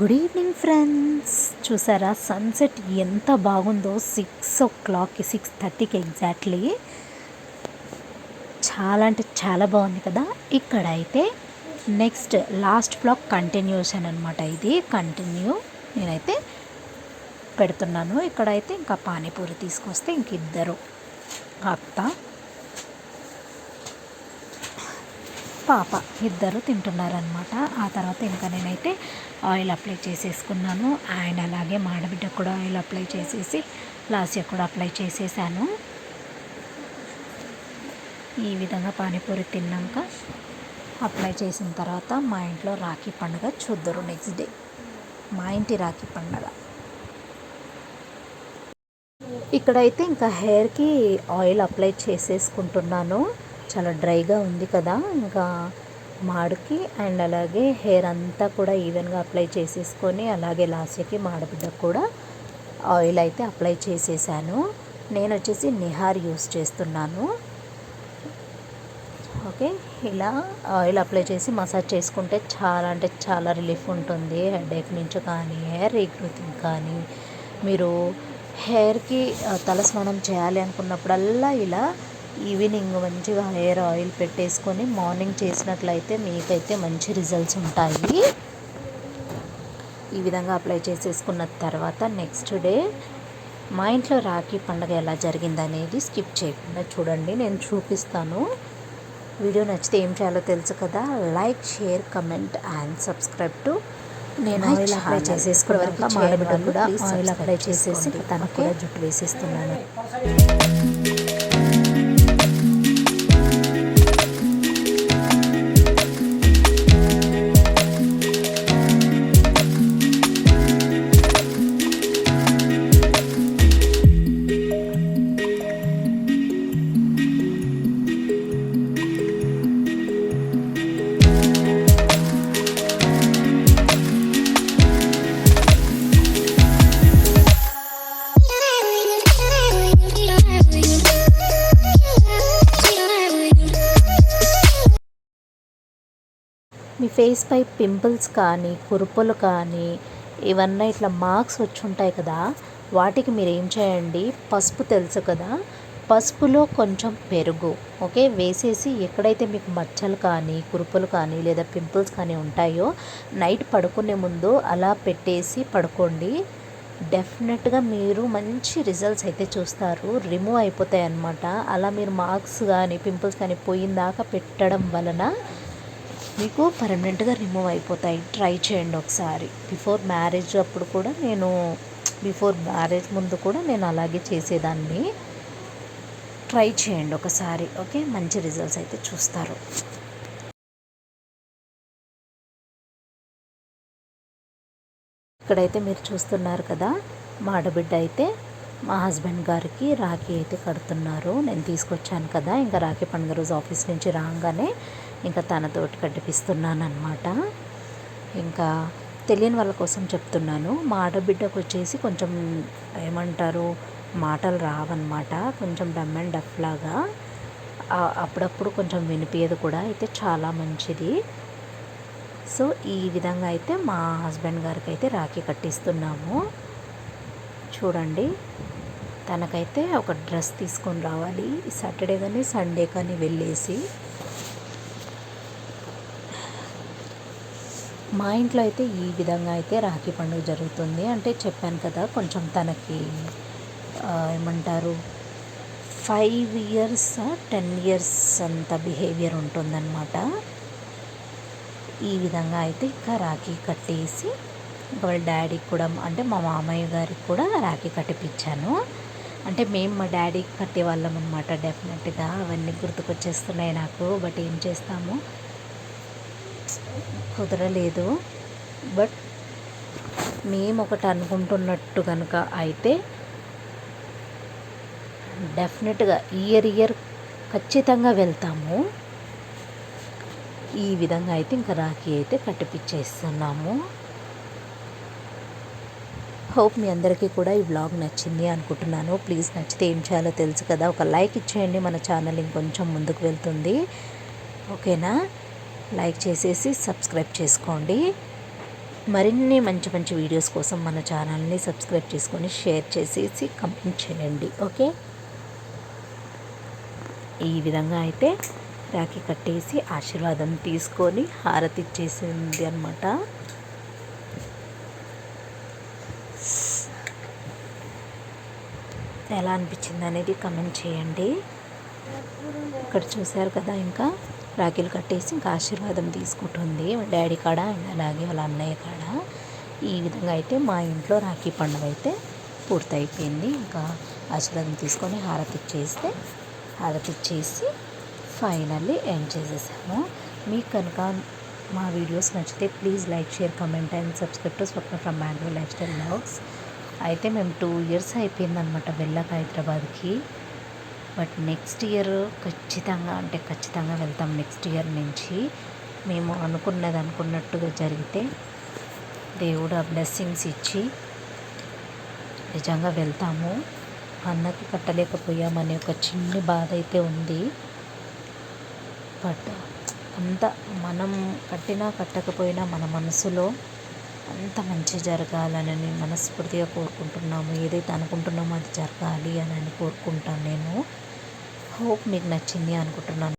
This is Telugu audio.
గుడ్ ఈవినింగ్ ఫ్రెండ్స్ చూసారా? సన్సెట్ ఎంత బాగుందో? సిక్స్ ఓ క్లాక్కి సిక్స్ థర్టీకి ఎగ్జాక్ట్లీ చాలా అంటే చాలా బాగుంది కదా? ఇక్కడైతే నెక్స్ట్ లాస్ట్ బ్లాక్ కంటిన్యూషన్ అనమాట ఇది. కంటిన్యూ నేనైతే పెడుతున్నాను. ఇక్కడైతే ఇంకా పానీపూరి తీసుకొస్తే ఇంక ఇద్దరు. అత్త పాప ఇద్దరు తింటున్నారనమాట ఆ తర్వాత ఇంకా నేనైతే ఆయిల్ అప్లై చేసేసుకున్నాను. అండ్ అలాగే మాడబిడ్డ కూడా ఆయిల్ అప్లై చేసేసి లాస్య కూడా అప్లై చేసేసాను. ఈ విధంగా పానీపూరి తిన్నాక అప్లై చేసిన తర్వాత మా ఇంట్లో రాఖీ పండుగ చూద్దరు నెక్స్ట్ డే మా ఇంటి రాఖీ పండుగ. ఇక్కడైతే ఇంకా హెయిర్కి ఆయిల్ అప్లై చేసేసుకుంటున్నాను. చాలా డ్రైగా ఉంది కదా. ఇంకా మాడుకి అండ్ అలాగే హెయిర్ అంతా కూడా ఈవెన్గా అప్లై చేసేసుకొని అలాగే లాస్యకి మాడబిడ్డకు కూడా ఆయిల్ అయితే అప్లై చేసేసాను. నేను వచ్చేసి నిహార్ యూస్ చేస్తున్నాను. ఓకే. ఇలా ఆయిల్ అప్లై చేసి మసాజ్ చేసుకుంటే చాలా అంటే చాలా రిలీఫ్ ఉంటుంది. హెడేక్ నుంచి కానీ హెయిర్ రీగ్రోతింగ్ కానీ. మీరు హెయిర్కి తలస్నానం చేయాలి అనుకున్నప్పుడల్లా ఇలా ఈవినింగ్ మంచిగా హెయిర్ ఆయిల్ పెట్టేసుకొని మార్నింగ్ చేసినట్లయితే మీకైతే మంచి రిజల్ట్స్ ఉంటాయి. ఈ విధంగా అప్లై చేసేసుకున్న తర్వాత నెక్స్ట్ డే మా ఇంట్లో రాఖీ పండుగ ఎలా జరిగిందనేది స్కిప్ చేయకుండా చూడండి నేను చూపిస్తాను. వీడియో నచ్చితే ఏం చేయాలో తెలుసు కదా like share comment and subscribe to నేను ఆయిల్ అప్లై చేసేసుకున్న వరకు కూడా ఆయిల్ అప్లై చేసేసి తనకు కూడా జుట్టు వేసేస్తున్నాను. మీ ఫేస్ పై పింపుల్స్ కానీ కురుపులు కానీ ఇవన్నీ ఇట్లా మార్క్స్ వచ్చి ఉంటాయి కదా వాటికి మీరు ఏం చేయండి? పసుపు తెలుసు కదా పసుపులో కొంచెం పెరుగు ఓకే? వేసేసి ఎక్కడైతే మీకు మచ్చలు కానీ కురుపులు కానీ లేదా పింపుల్స్ కానీ ఉంటాయో నైట్ పడుకునే ముందు అలా పెట్టేసి పడుకోండి. డెఫినెట్గా మీరు మంచి రిజల్ట్స్ అయితే చూస్తారు. రిమూవ్ అయిపోతాయి అన్నమాట అలా మీరు మార్క్స్ కానీ పింపుల్స్ కానీ పోయిన దాకా పెట్టడం వలన మీకు పర్మనెంట్గా రిమూవ్ అయిపోతాయి. ట్రై చేయండి ఒకసారి. బిఫోర్ మ్యారేజ్ అప్పుడు కూడా నేను బిఫోర్ మ్యారేజ్ ముందు కూడా నేను అలాగే చేసేదాన్ని. ట్రై చేయండి ఒకసారి. ఓకే మంచి రిజల్ట్స్ అయితే చూస్తారు. ఇక్కడైతే మీరు చూస్తున్నారు కదా మా ఆడబిడ్డ అయితే మా హస్బెండ్ గారికి రాఖీ అయితే కడుతున్నారు. నేను తీసుకొచ్చాను కదా ఇంకా రాఖీ పండుగ రోజు ఆఫీస్ నుంచి రాగానే ఇంకా తనతోటి కట్టిపిస్తున్నాను అనమాట ఇంకా తెలియని వాళ్ళ కోసం చెప్తున్నాను. మా ఆడబిడ్డకు వచ్చేసి కొంచెం ఏమంటారు మాటలు రావన్నమాట. కొంచెం డమ్ అండ్ డఫ్ లాగా. అప్పుడప్పుడు కొంచెం వినిపించదు కూడా అయితే చాలా మంచిది. సో ఈ విధంగా అయితే మా హస్బెండ్ గారికి అయితే రాఖీ కట్టిస్తున్నాము. చూడండి. తనకైతే ఒక డ్రెస్ తీసుకొని రావాలి. సాటర్డే కానీ సండే కానీ వెళ్ళేసి. మా ఇంట్లో అయితే ఈ విధంగా అయితే రాఖీ పండుగ జరుగుతుంది. అంటే చెప్పాను కదా కొంచెం తనకి ఏమంటారు ఫైవ్ ఇయర్స్ టెన్ ఇయర్స్ అంత బిహేవియర్ ఉంటుందన్నమాట. ఈ విధంగా అయితే ఇంకా రాఖీ కట్టేసి వాళ్ళ డాడీకి కూడా అంటే మా మామయ్య గారికి కూడా రాఖీ కట్టిపించాను అంటే మేము మా డాడీకి కట్టేవాళ్ళం అనమాట డెఫినెట్గా అవన్నీ గుర్తుకొచ్చేస్తున్నాయి నాకు బట్ ఏం చేస్తాము? కుదరలేదు. బట్ మేము ఒకటి అనుకుంటున్నట్టు కనుక అయితే డెఫినెట్గా ఇయర్ ఇయర్ ఖచ్చితంగా వెళ్తాము. ఈ విధంగా అయితే ఇంకా రాఖీ అయితే కట్టిపిచ్చేస్తున్నాము. హోప్ మీ అందరికీ కూడా ఈ వ్లాగ్ నచ్చింది అనుకుంటున్నాను. ప్లీజ్ నచ్చితే ఏం చేయాలో తెలుసు కదా. ఒక లైక్ ఇచ్చేయండి. మన ఛానల్ ఇంకొంచెం ముందుకు వెళ్తుంది. ఓకేనా? లైక్ చేసేసి సబ్స్క్రైబ్ చేసుకోండి. మరిన్ని మంచి మంచి వీడియోస్ కోసం మన ఛానల్ని సబ్స్క్రైబ్ చేసుకొని షేర్ చేసేసి కమెంట్ చేయండి. ఓకే? ఈ విధంగా అయితే రాఖీ కట్టేసి ఆశీర్వాదం తీసుకొని హారతి ఇచ్చేసింది అనమాట ఎలా అనిపించింది అనేది కమెంట్ చేయండి. ఇక్కడ చూశారు కదా ఇంకా? రాఖీలు కట్టేసి ఇంకా ఆశీర్వాదం తీసుకుంటుంది. డాడీ కాడ అండ్ అలాగే వాళ్ళ అన్నయ్య కాడ. ఈ విధంగా అయితే మా ఇంట్లో రాఖీ పండుగ అయితే పూర్తయిపోయింది. ఇంకా ఆశీర్వాదం తీసుకొని హారతి ఇచ్చేస్తే హారతి ఇచ్చేసి ఫైనల్లీ ఎండ్ చేసేసాము. మీకు కనుక మా వీడియోస్ నచ్చితే please like share comment and subscribe to Swapna from Bangalore lifestyle blogs అయితే మేము టూ ఇయర్స్ అయిపోయిందనమాట వెళ్ళక హైదరాబాద్కి. బట్ నెక్స్ట్ ఇయర్ ఖచ్చితంగా అంటే ఖచ్చితంగా వెళ్తాం నెక్స్ట్ ఇయర్ నుంచి. మేము అనుకున్నది అనుకున్నట్టుగా జరిగితే దేవుడు ఆ బ్లెస్సింగ్స్ ఇచ్చి నిజంగా వెళ్తాము. అన్నకి కట్టలేకపోయామనే ఒక చిన్న బాధ అయితే ఉంది. బట్ అంత మనం కట్టినా కట్టకపోయినా మన మనసులో అంత మంచి జరగాలని మనస్ఫూర్తిగా కోరుకుంటున్నాము. ఏదైతే అనుకుంటున్నామో అది జరగాలి అని కోరుకుంటాను నేను. హోప్ మీకు నచ్చింది అనుకుంటున్నాను.